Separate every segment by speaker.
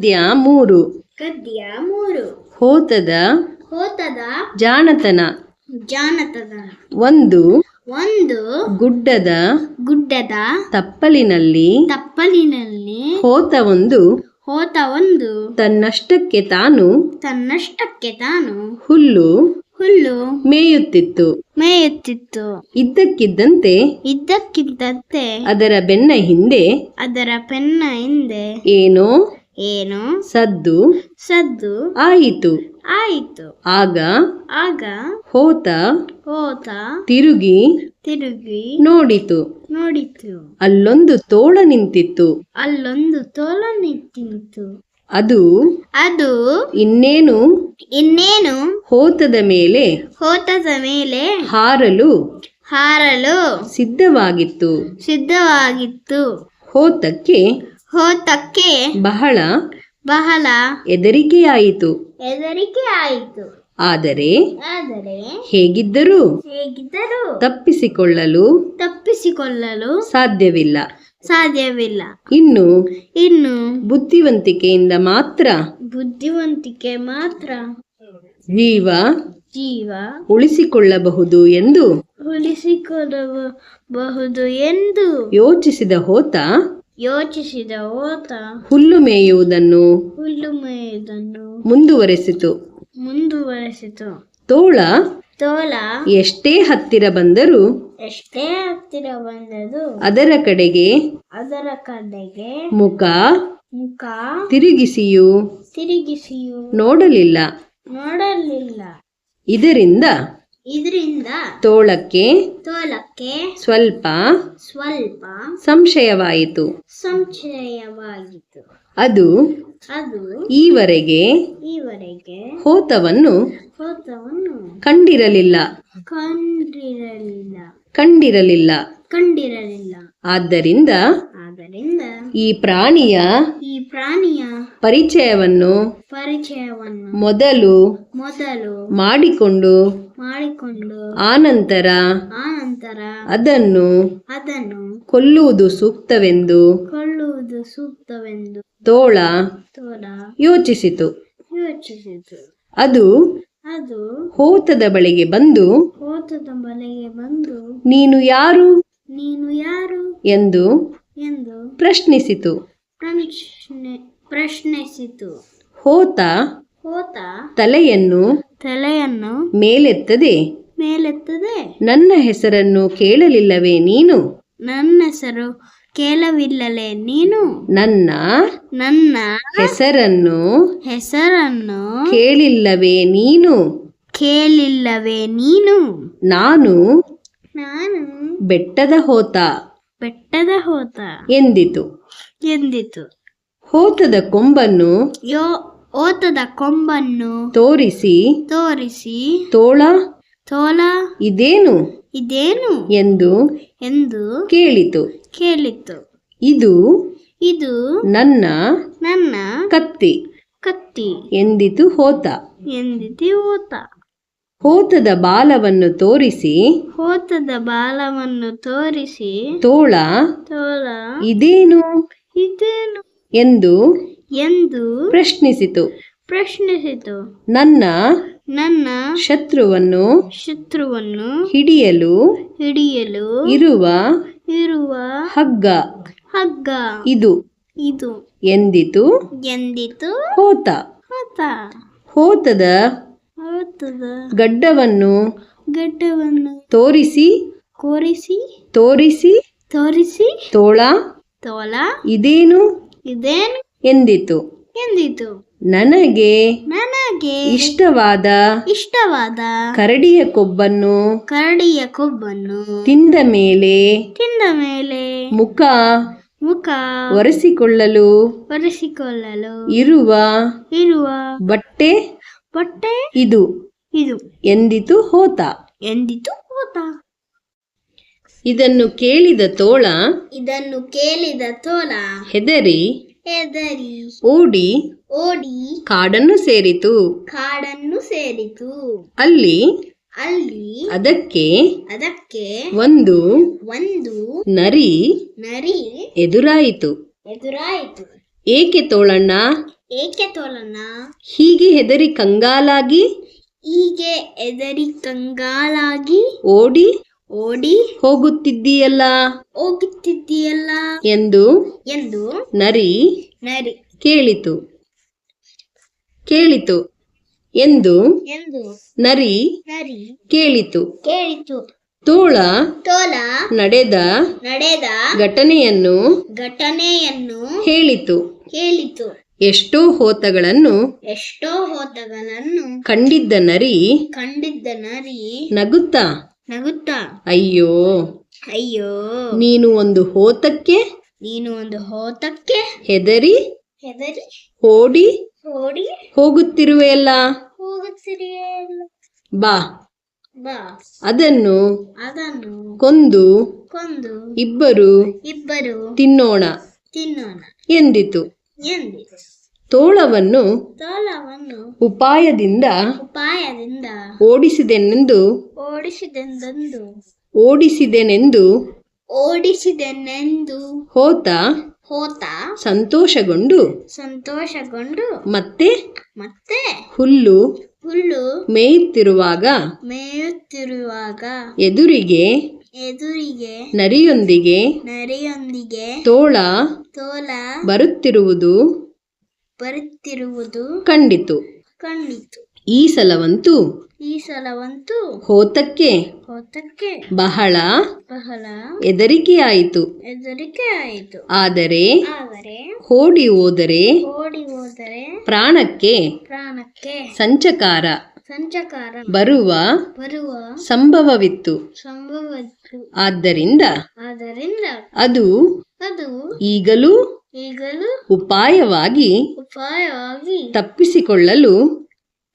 Speaker 1: ಗದ್ಯ ಮೂರು.
Speaker 2: ಗದ್ಯ ಮೂರು.
Speaker 1: ಹೋತದ
Speaker 2: ಹೋತದ
Speaker 1: ಜಾಣತನ.
Speaker 2: ಜಾನತದ
Speaker 1: ಒಂದು.
Speaker 2: ಒಂದು.
Speaker 1: ಗುಡ್ಡದ
Speaker 2: ಗುಡ್ಡದ
Speaker 1: ತಪ್ಪಲಿನಲ್ಲಿ.
Speaker 2: ತಪ್ಪಲಿನಲ್ಲಿ.
Speaker 1: ಹೋತ ಒಂದು.
Speaker 2: ಹೋತ ಒಂದು.
Speaker 1: ತನ್ನಷ್ಟಕ್ಕೆ ತಾನು.
Speaker 2: ತನ್ನಷ್ಟಕ್ಕೆ ತಾನು.
Speaker 1: ಹುಲ್ಲು.
Speaker 2: ಹುಲ್ಲು.
Speaker 1: ಮೇಯುತ್ತಿತ್ತು.
Speaker 2: ಮೇಯುತ್ತಿತ್ತು.
Speaker 1: ಇದ್ದಕ್ಕಿದ್ದಂತೆ.
Speaker 2: ಇದ್ದಕ್ಕಿದ್ದಂತೆ.
Speaker 1: ಅದರ ಬೆನ್ನ ಹಿಂದೆ.
Speaker 2: ಅದರ ಬೆನ್ನ ಹಿಂದೆ.
Speaker 1: ಏನೋ
Speaker 2: ಏನು?
Speaker 1: ಸದ್ದು
Speaker 2: ಸದ್ದು
Speaker 1: ಆಯಿತು.
Speaker 2: ಆಯಿತು.
Speaker 1: ಆಗ
Speaker 2: ಆಗ
Speaker 1: ಹೋತ
Speaker 2: ಹೋತ
Speaker 1: ತಿರುಗಿ
Speaker 2: ತಿರುಗಿ
Speaker 1: ನೋಡಿತು.
Speaker 2: ನೋಡಿತು.
Speaker 1: ಅಲ್ಲೊಂದು ತೋಳ ನಿಂತಿತ್ತು.
Speaker 2: ಅಲ್ಲೊಂದು ತೋಳ ನಿಂತಿತ್ತು.
Speaker 1: ಅದು
Speaker 2: ಅದು
Speaker 1: ಇನ್ನೇನು?
Speaker 2: ಇನ್ನೇನು?
Speaker 1: ಹೋತದ ಮೇಲೆ
Speaker 2: ಹೋತದ ಮೇಲೆ
Speaker 1: ಹಾರಲು
Speaker 2: ಹಾರಲು
Speaker 1: ಸಿದ್ಧವಾಗಿತ್ತು.
Speaker 2: ಸಿದ್ಧವಾಗಿತ್ತು.
Speaker 1: ಹೋತಕ್ಕೆ
Speaker 2: ಹೋತಕ್ಕೆ
Speaker 1: ಬಹಳ
Speaker 2: ಬಹಳ
Speaker 1: ಹೆದರಿಕೆಯಾಯಿತು.
Speaker 2: ಹೆದರಿಕೆ ಆಯಿತು
Speaker 1: ಆದರೆ
Speaker 2: ಆದರೆ
Speaker 1: ಹೇಗಿದ್ದರೂ
Speaker 2: ಹೇಗಿದ್ದರು
Speaker 1: ತಪ್ಪಿಸಿಕೊಳ್ಳಲು
Speaker 2: ತಪ್ಪಿಸಿಕೊಳ್ಳಲು
Speaker 1: ಸಾಧ್ಯವಿಲ್ಲ.
Speaker 2: ಸಾಧ್ಯವಿಲ್ಲ.
Speaker 1: ಇನ್ನು
Speaker 2: ಇನ್ನು
Speaker 1: ಬುದ್ಧಿವಂತಿಕೆಯಿಂದ ಮಾತ್ರ
Speaker 2: ಬುದ್ಧಿವಂತಿಕೆ ಮಾತ್ರ
Speaker 1: ಜೀವ
Speaker 2: ಜೀವ
Speaker 1: ಉಳಿಸಿಕೊಳ್ಳಬಹುದು ಎಂದು
Speaker 2: ಉಳಿಸಿಕೊಳ್ಳಬಹುದು ಎಂದು
Speaker 1: ಯೋಚಿಸಿದ ಹೋತ
Speaker 2: ಯೋಚಿಸಿದ ಓತ
Speaker 1: ಹುಲ್ಲು ಮೇಯುವುದನ್ನು
Speaker 2: ಹುಲ್ಲು ಮೇಯುವುದನ್ನು
Speaker 1: ಮುಂದುವರೆಸಿತು.
Speaker 2: ಮುಂದುವರೆಸಿತು.
Speaker 1: ತೋಳ
Speaker 2: ತೋಳ
Speaker 1: ಎಷ್ಟೇ ಹತ್ತಿರ ಬಂದರೂ
Speaker 2: ಎಷ್ಟೇ ಹತ್ತಿರ ಬಂದರೂ
Speaker 1: ಅದರ ಕಡೆಗೆ
Speaker 2: ಅದರ ಕಡೆಗೆ
Speaker 1: ಮುಖ
Speaker 2: ಮುಖ
Speaker 1: ತಿರುಗಿಸಿಯು
Speaker 2: ತಿರುಗಿಸಿಯು
Speaker 1: ನೋಡಲಿಲ್ಲ.
Speaker 2: ನೋಡಲಿಲ್ಲ.
Speaker 1: ಇದರಿಂದ
Speaker 2: ಇದರಿಂದ
Speaker 1: ತೋಳಕ್ಕೆ
Speaker 2: ತೋಳಕ್ಕೆ
Speaker 1: ಸ್ವಲ್ಪ
Speaker 2: ಸ್ವಲ್ಪ
Speaker 1: ಸಂಶಯವಾಯಿತು.
Speaker 2: ಸಂಶಯವಾಯಿತು.
Speaker 1: ಅದು
Speaker 2: ಅದು
Speaker 1: ಈವರೆಗೆ
Speaker 2: ಈವರೆಗೆ
Speaker 1: ಹೋತವನ್ನು
Speaker 2: ಹೋತವನ್ನು
Speaker 1: ಕಂಡಿರಲಿಲ್ಲ.
Speaker 2: ಕಂಡಿರಲಿಲ್ಲ.
Speaker 1: ಕಂಡಿರಲಿಲ್ಲ.
Speaker 2: ಕಂಡಿರಲಿಲ್ಲ.
Speaker 1: ಆದ್ದರಿಂದ
Speaker 2: ಆದ್ದರಿಂದ
Speaker 1: ಈ ಪ್ರಾಣಿಯ
Speaker 2: ಈ ಪ್ರಾಣಿಯ
Speaker 1: ಪರಿಚಯವನ್ನು
Speaker 2: ಪರಿಚಯವನ್ನು
Speaker 1: ಮೊದಲು
Speaker 2: ಮೊದಲು
Speaker 1: ಮಾಡಿಕೊಂಡು
Speaker 2: ಮಾಡಿಕೊಂಡು
Speaker 1: ಆನಂತರ
Speaker 2: ಆನಂತರ
Speaker 1: ಅದನ್ನು
Speaker 2: ಅದನ್ನು
Speaker 1: ಕೊಲ್ಲುವುದು ಸೂಕ್ತವೆಂದು
Speaker 2: ಕೊಳ್ಳುವುದು ಸೂಕ್ತವೆಂದು
Speaker 1: ತೋಳ
Speaker 2: ತೋರ
Speaker 1: ಯೋಚಿಸಿತು.
Speaker 2: ಯೋಚಿಸಿತು.
Speaker 1: ಅದು
Speaker 2: ಅದು
Speaker 1: ಹೋತದ ಬಳಿಗೆ ಬಂದು
Speaker 2: ಹೋತದ ಬಳಿಗೆ ಬಂದು
Speaker 1: ನೀನು ಯಾರು?
Speaker 2: ನೀನು ಯಾರು?
Speaker 1: ಎಂದು
Speaker 2: ಎಂದು
Speaker 1: ಪ್ರಶ್ನಿಸಿತು.
Speaker 2: ಪ್ರಶ್ನೆ ಪ್ರಶ್ನಿಸಿತು.
Speaker 1: ಹೋತ ತಲೆಯನ್ನು
Speaker 2: ತಲೆಯನ್ನು
Speaker 1: ಮೇಲೆತ್ತದೆ.
Speaker 2: ಮೇಲೆತ್ತದೆ.
Speaker 1: ನನ್ನ ಹೆಸರನ್ನು ಕೇಳಲಿಲ್ಲವೇ ನೀನು?
Speaker 2: ನನ್ನ ಹೆಸರು ಕೇಳವಿಲ್ಲಲೇ ನೀನು?
Speaker 1: ನನ್ನ
Speaker 2: ನನ್ನ
Speaker 1: ಹೆಸರನ್ನು
Speaker 2: ಹೆಸರನ್ನು
Speaker 1: ಕೇಳಿಲ್ಲವೇ ನೀನು?
Speaker 2: ಕೇಳಿಲ್ಲವೇ ನೀನು?
Speaker 1: ನಾನು
Speaker 2: ನಾನು
Speaker 1: ಬೆಟ್ಟದ ಹೋತ
Speaker 2: ಬೆಟ್ಟದ ಹೋತ
Speaker 1: ಎಂದಿತು.
Speaker 2: ಎಂದಿತು.
Speaker 1: ಹೋತದ ಕೊಂಬನ್ನು
Speaker 2: ಯೋ ಓತದ ಕೊಂಬನ್ನು
Speaker 1: ತೋರಿಸಿ.
Speaker 2: ತೋರಿಸಿ.
Speaker 1: ತೋಳ?
Speaker 2: ತೋಳ?
Speaker 1: ಇದೇನು?
Speaker 2: ಇದೇನು?
Speaker 1: ಎಂದು
Speaker 2: ಎಂದು
Speaker 1: ಕೇಳಿತು.
Speaker 2: ಕೇಳಿತು.
Speaker 1: ಇದು
Speaker 2: ಇದು
Speaker 1: ನನ್ನ
Speaker 2: ನನ್ನ
Speaker 1: ಕತ್ತಿ
Speaker 2: ಕತ್ತಿ
Speaker 1: ಎಂದಿತು ಹೋತ.
Speaker 2: ಎಂದಿತು ಹೋತ.
Speaker 1: ಹೋತದ ಬಾಲವನ್ನು ತೋರಿಸಿ.
Speaker 2: ಹೋತದ ಬಾಲವನ್ನು ತೋರಿಸಿ.
Speaker 1: ತೋಳ?
Speaker 2: ತೋಳ?
Speaker 1: ಇದೇನು?
Speaker 2: ಇದೇನು?
Speaker 1: ಎಂದು
Speaker 2: ಎಂದು
Speaker 1: ಪ್ರಶ್ನಿಸಿತು.
Speaker 2: ಪ್ರಶ್ನಿಸಿತು.
Speaker 1: ನನ್ನ
Speaker 2: ನನ್ನ
Speaker 1: ಶತ್ರುವನ್ನು
Speaker 2: ಶತ್ರುವನ್ನು
Speaker 1: ಹಿಡಿಯಲು
Speaker 2: ಹಿಡಿಯಲು
Speaker 1: ಇರುವ
Speaker 2: ಇರುವ
Speaker 1: ಹಗ್ಗ
Speaker 2: ಹಗ್ಗ
Speaker 1: ಇದು
Speaker 2: ಇದು
Speaker 1: ಎಂದಿತು?
Speaker 2: ಎಂದಿತು?
Speaker 1: ಹೋತ.
Speaker 2: ಹೋತ.
Speaker 1: ಹೋತದ
Speaker 2: ಹೋತದ
Speaker 1: ಗಡ್ಡವನ್ನು
Speaker 2: ಗಡ್ಡವನ್ನು
Speaker 1: ತೋರಿಸಿ
Speaker 2: ಕೋರಿಸಿ
Speaker 1: ತೋರಿಸಿ
Speaker 2: ತೋರಿಸಿ
Speaker 1: ತೋಳ
Speaker 2: ತೋಳ
Speaker 1: ಇದೇನು?
Speaker 2: ಇದೇನು?
Speaker 1: ಎಂದಿತು?
Speaker 2: ಎಂದಿತು?
Speaker 1: ನನಗೆ
Speaker 2: ನನಗೆ
Speaker 1: ಇಷ್ಟವಾದ
Speaker 2: ಇಷ್ಟವಾದ
Speaker 1: ಕರಡಿಯ ಕೊಬ್ಬನ್ನು
Speaker 2: ಕರಡಿಯ ಕೊಬ್ಬನ್ನು
Speaker 1: ತಿಂದ ಮೇಲೆ
Speaker 2: ತಿಂದ ಮೇಲೆ
Speaker 1: ಮುಖ
Speaker 2: ಮುಖ
Speaker 1: ಒರೆಸಿಕೊಳ್ಳಲು
Speaker 2: ಒರೆಸಿಕೊಳ್ಳಲು
Speaker 1: ಇರುವ
Speaker 2: ಇರುವ
Speaker 1: ಬಟ್ಟೆ
Speaker 2: ಬಟ್ಟೆ
Speaker 1: ಇದು
Speaker 2: ಇದು
Speaker 1: ಎಂದಿತು ಹೋತ?
Speaker 2: ಎಂದಿತು ಹೋತ?
Speaker 1: ಇದನ್ನು ಕೇಳಿದ ತೋಳ
Speaker 2: ಇದನ್ನು ಕೇಳಿದ ತೋಳ
Speaker 1: ಹೆದರಿ
Speaker 2: ಹೆದರಿ.
Speaker 1: ಓಡಿ
Speaker 2: ಓಡಿ
Speaker 1: ಕಾಡನ್ನು ಸೇರಿತು.
Speaker 2: ಕಾಡನ್ನು ಸೇರಿತು.
Speaker 1: ಅಲ್ಲಿ
Speaker 2: ಅಲ್ಲಿ
Speaker 1: ಅದಕ್ಕೆ
Speaker 2: ಅದಕ್ಕೆ
Speaker 1: ಒಂದು
Speaker 2: ಒಂದು
Speaker 1: ನರಿ
Speaker 2: ನರಿ
Speaker 1: ಎದುರಾಯಿತು.
Speaker 2: ಎದುರಾಯಿತು.
Speaker 1: ಏಕೆ ತೋಳಣ್ಣ?
Speaker 2: ಏಕೆ ತೋಳಣ್ಣ?
Speaker 1: ಹೀಗೆ ಹೆದರಿ ಕಂಗಾಲಾಗಿ?
Speaker 2: ಹೀಗೆ ಎದರಿ ಕಂಗಾಲಾಗಿ?
Speaker 1: ಓಡಿ
Speaker 2: ಓಡಿ
Speaker 1: ಹೋಗುತ್ತಿದ್ದೀಯಲ್ಲ?
Speaker 2: ಹೋಗುತ್ತಿದ್ದೀಯಲ್ಲ?
Speaker 1: ಎಂದು
Speaker 2: ಎಂದು
Speaker 1: ನರಿ
Speaker 2: ನರಿ
Speaker 1: ಕೇಳಿತು. ಕೇಳಿತು. ಎಂದು
Speaker 2: ಎಂದು
Speaker 1: ನರಿ
Speaker 2: ನರಿ
Speaker 1: ಕೇಳಿತು.
Speaker 2: ಕೇಳಿತು.
Speaker 1: ತೋಳ
Speaker 2: ತೋಳ
Speaker 1: ನಡೆದ
Speaker 2: ನಡೆದ
Speaker 1: ಘಟನೆಯನ್ನು
Speaker 2: ಘಟನೆಯನ್ನು
Speaker 1: ಹೇಳಿತು.
Speaker 2: ಹೇಳಿತು.
Speaker 1: ಎಷ್ಟೋ ಹೋತಗಳನ್ನು
Speaker 2: ಎಷ್ಟೋ ಹೋತಗಳನ್ನು
Speaker 1: ಕಂಡಿದ್ದ ನರಿ
Speaker 2: ಕಂಡಿದ್ದ ನರಿ
Speaker 1: ನಗುತ್ತಾ
Speaker 2: ನಗುತ್ತಾ?
Speaker 1: ಅಯ್ಯೋ.
Speaker 2: ಅಯ್ಯೋ.
Speaker 1: ನೀನು ಒಂದು ಹೋತಕ್ಕೆ
Speaker 2: ನೀನು ಒಂದು ಹೋತಕ್ಕೆ
Speaker 1: ಹೆದರಿ
Speaker 2: ಹೆದರಿ
Speaker 1: ಓಡಿ
Speaker 2: ಓಡಿ
Speaker 1: ಹೋಗುತ್ತಿರುವೆಯಲ್ಲ?
Speaker 2: ಅಲ್ಲ
Speaker 1: ಬಾ.
Speaker 2: ಬಾ.
Speaker 1: ಅದನ್ನು
Speaker 2: ಅದನ್ನು
Speaker 1: ಕೊಂದು
Speaker 2: ಕೊಂದು
Speaker 1: ಇಬ್ಬರು
Speaker 2: ಇಬ್ಬರು
Speaker 1: ತಿನ್ನೋಣ
Speaker 2: ತಿನ್ನೋಣ
Speaker 1: ಎಂದಿತು.
Speaker 2: ಎಂದಿತು.
Speaker 1: ತೋಳವನ್ನು
Speaker 2: ತೋಳವನ್ನು
Speaker 1: ಉಪಾಯದಿಂದ
Speaker 2: ಉಪಾಯದಿಂದ
Speaker 1: ಓಡಿಸಿದೆನೆಂದು
Speaker 2: ಓಡಿಸಿದೆಂದೆಂದು
Speaker 1: ಓಡಿಸಿದೆನೆಂದು
Speaker 2: ಓಡಿಸಿದೆನೆಂದು
Speaker 1: ಹೋತ
Speaker 2: ಹೋತ
Speaker 1: ಸಂತೋಷಗೊಂಡು
Speaker 2: ಸಂತೋಷಗೊಂಡು
Speaker 1: ಮತ್ತೆ
Speaker 2: ಮತ್ತೆ
Speaker 1: ಹುಲ್ಲು
Speaker 2: ಹುಲ್ಲು
Speaker 1: ಮೇಯುತ್ತಿರುವಾಗ
Speaker 2: ಮೇಯುತ್ತಿರುವಾಗ
Speaker 1: ಎದುರಿಗೆ
Speaker 2: ಎದುರಿಗೆ
Speaker 1: ನರಿಯೊಂದಿಗೆ
Speaker 2: ನರಿಯೊಂದಿಗೆ
Speaker 1: ತೋಳ
Speaker 2: ತೋಳ
Speaker 1: ಬರುತ್ತಿರುವುದು
Speaker 2: ಬರುತ್ತಿರುವುದು
Speaker 1: ಕಂಡಿತು.
Speaker 2: ಕಂಡಿತು.
Speaker 1: ಈ ಸಲವಂತೂ
Speaker 2: ಈ ಸಲವಂತೂ
Speaker 1: ಹೋತಕ್ಕೆ
Speaker 2: ಹೋತಕ್ಕೆ
Speaker 1: ಬಹಳ
Speaker 2: ಬಹಳ
Speaker 1: ಹೆದರಿಕೆಯಾಯಿತು
Speaker 2: ಹೆದರಿಕೆ ಆಯಿತು.
Speaker 1: ಆದರೆ
Speaker 2: ಆದರೆ
Speaker 1: ಓಡಿ ಹೋದರೆ
Speaker 2: ಹೋಡಿ ಹೋದರೆ
Speaker 1: ಪ್ರಾಣಕ್ಕೆ
Speaker 2: ಪ್ರಾಣಕ್ಕೆ
Speaker 1: ಸಂಚಕಾರ
Speaker 2: ಸಂಚಕಾರ
Speaker 1: ಬರುವ
Speaker 2: ಬರುವ
Speaker 1: ಸಂಭವವಿತ್ತು.
Speaker 2: ಸಂಭವ
Speaker 1: ಆದ್ದರಿಂದ
Speaker 2: ಆದ್ದರಿಂದ
Speaker 1: ಅದು
Speaker 2: ಅದು
Speaker 1: ಈಗಲೂ
Speaker 2: ಈಗಲೂ
Speaker 1: ಉಪಾಯವಾಗಿ
Speaker 2: ಉಪಾಯವಾಗಿ
Speaker 1: ತಪ್ಪಿಸಿಕೊಳ್ಳಲು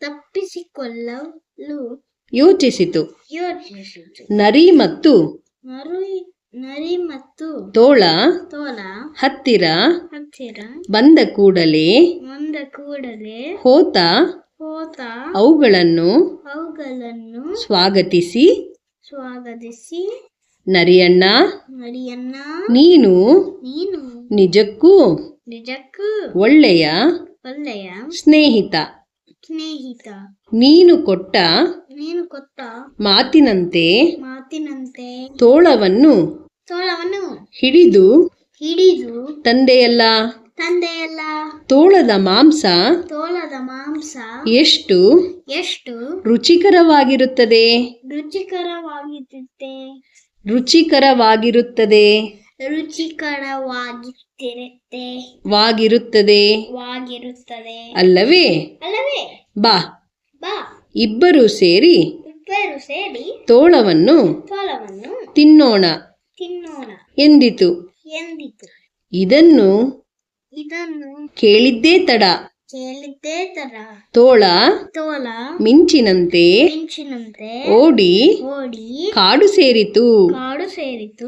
Speaker 2: ತಪ್ಪಿಸಿಕೊಳ್ಳಲು
Speaker 1: ಯೋಚಿಸಿತು.
Speaker 2: ಯೋಚಿಸಿತು.
Speaker 1: ನರಿ ಮತ್ತು
Speaker 2: ನರಿ ನರಿ ಮತ್ತು
Speaker 1: ತೋಳ
Speaker 2: ತೋಳ
Speaker 1: ಹತ್ತಿರ
Speaker 2: ಹತ್ತಿರ
Speaker 1: ಬಂದ ಕೂಡಲೇ
Speaker 2: ಬಂದ ಕೂಡಲೇ
Speaker 1: ಹೋತ
Speaker 2: ಹೋತ
Speaker 1: ಅವುಗಳನ್ನು
Speaker 2: ಅವುಗಳನ್ನು
Speaker 1: ಸ್ವಾಗತಿಸಿ
Speaker 2: ಸ್ವಾಗತಿಸಿ
Speaker 1: ನರಿಯಣ್ಣ ನೀನು
Speaker 2: ನೀನು
Speaker 1: ನಿಜಕ್ಕೂ
Speaker 2: ನಿಜಕ್ಕೂ
Speaker 1: ಒಳ್ಳೆಯ
Speaker 2: ಒಳ್ಳೆಯ
Speaker 1: ಸ್ನೇಹಿತ.
Speaker 2: ಸ್ನೇಹಿತ.
Speaker 1: ನೀನು ಕೊಟ್ಟ
Speaker 2: ನೀನು ಕೊಟ್ಟ
Speaker 1: ಮಾತಿನಂತೆ
Speaker 2: ಮಾತಿನಂತೆ
Speaker 1: ತೋಳವನ್ನು
Speaker 2: ತೋಳವನ್ನು
Speaker 1: ಹಿಡಿದು
Speaker 2: ಹಿಡಿದು
Speaker 1: ತಂದೆಯಲ್ಲ.
Speaker 2: ತಂದೆಯಲ್ಲ.
Speaker 1: ತೋಳದ ಮಾಂಸ
Speaker 2: ತೋಳದ ಮಾಂಸ
Speaker 1: ಎಷ್ಟು
Speaker 2: ಎಷ್ಟು
Speaker 1: ರುಚಿಕರವಾಗಿರುತ್ತದೆ.
Speaker 2: ರುಚಿಕರವಾಗಿರುತ್ತೆ.
Speaker 1: ರುಚಿಕರವಾಗಿರುತ್ತದೆ.
Speaker 2: ರುಚಿಕರವಾಗಿರುತ್ತದೆ
Speaker 1: ವಾಗಿರುತ್ತದೆ.
Speaker 2: ವಾಗಿರುತ್ತದೆ.
Speaker 1: ಅಲ್ಲವೇ?
Speaker 2: ಅಲ್ಲವೇ?
Speaker 1: ಬಾ.
Speaker 2: ಬಾ.
Speaker 1: ಇಬ್ಬರು ಸೇರಿ
Speaker 2: ಇಬ್ಬರು ಸೇರಿ
Speaker 1: ತೋಳವನ್ನು
Speaker 2: ತೋಳವನ್ನು
Speaker 1: ತಿನ್ನೋಣ.
Speaker 2: ತಿನ್ನೋಣ.
Speaker 1: ಎಂದಿತು?
Speaker 2: ಎಂದಿತು?
Speaker 1: ಇದನ್ನು
Speaker 2: ಇದನ್ನು
Speaker 1: ಕೇಳಿದ್ದೇ ತಡ. ತೋಳ
Speaker 2: ತೋಳ
Speaker 1: ಮಿಂಚಿನಂತೆ
Speaker 2: ಮಿಂಚಿನಂತೆ
Speaker 1: ಓಡಿ
Speaker 2: ಓಡಿ
Speaker 1: ಕಾಡು ಸೇರಿತು.
Speaker 2: ಕಾಡು ಸೇರಿತು.